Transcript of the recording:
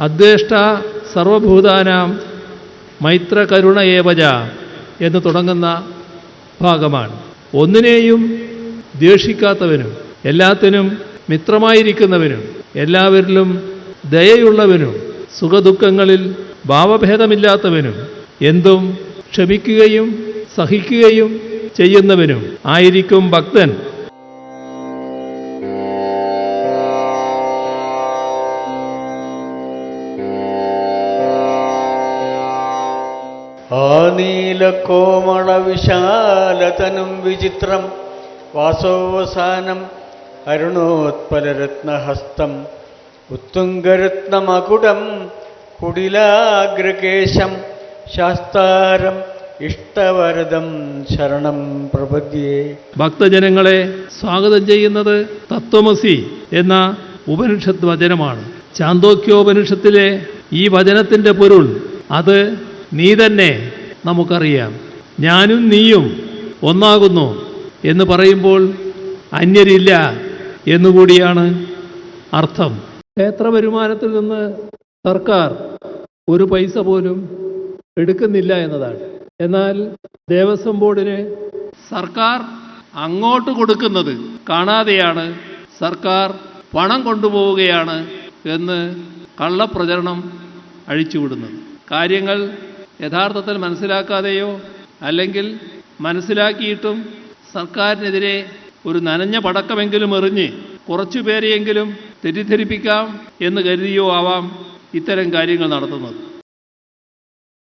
അദ്വേഷ്ട സർവഭൂതാനാം മൈത്രകരുണ ഏവജ എന്ന് തുടങ്ങുന്ന ഭാഗമാണ്. ഒന്നിനെയും ദ്വേഷിക്കാത്തവനും എല്ലാത്തിനും മിത്രമായിരിക്കുന്നവനും എല്ലാവരിലും ദയയുള്ളവനും സുഖദുഃഖങ്ങളിൽ ഭാവഭേദമില്ലാത്തവനും എന്തും ക്ഷമിക്കുകയും സഹിക്കുകയും ചെയ്യുന്നവനും ആയിരിക്കും ഭക്തൻ. ആ നീലക്കോമള വിശാലതനും വിചിത്രം വാസോവസാനം അരുണോത്പലരത്നഹസ്തം ഉത്തുംഗരത്നമകുടം കുടിലാഗ്രകേശം ശാസ്താരം ഇഷ്ടവരദം ശരണം പ്രപദ്യേ. ഭക്തജനങ്ങളെ സ്വാഗതം ചെയ്യുന്നത് തത്വമസി എന്ന ഉപനിഷത്ത് വചനമാണ്. ചാന്തോക്യോപനിഷത്തിലെ ഈ വചനത്തിന്റെ പൊരുൾ അത് നീ തന്നെ നമുക്കറിയാം. ഞാനും നീയും ഒന്നാകുന്നു എന്ന് പറയുമ്പോൾ അന്യരില്ല എന്നുകൂടിയാണ് അർത്ഥം. ക്ഷേത്ര വരുമാനത്തിൽ നിന്ന് സർക്കാർ ഒരു പൈസ പോലും എടുക്കുന്നില്ല എന്നതാണ്. എന്നാൽ ദേവസ്വം ബോർഡിന് സർക്കാർ അങ്ങോട്ട് കൊടുക്കുന്നത് കാണാതെയാണ് സർക്കാർ പണം കൊണ്ടുപോവുകയാണ് എന്ന് കള്ളപ്രചരണം അഴിച്ചുവിടുന്നത്. കാര്യങ്ങൾ യഥാർത്ഥത്തിൽ മനസ്സിലാക്കാതെയോ അല്ലെങ്കിൽ മനസ്സിലാക്കിയിട്ടും സർക്കാരിനെതിരെ ഒരു നനഞ്ഞ പടക്കമെങ്കിലും എറിഞ്ഞ് കുറച്ചു പേരെയെങ്കിലും തെറ്റിദ്ധരിപ്പിക്കാം എന്ന് കരുതിയോ ആവാം ഇത്തരം കാര്യങ്ങൾ നടത്തുന്നത്.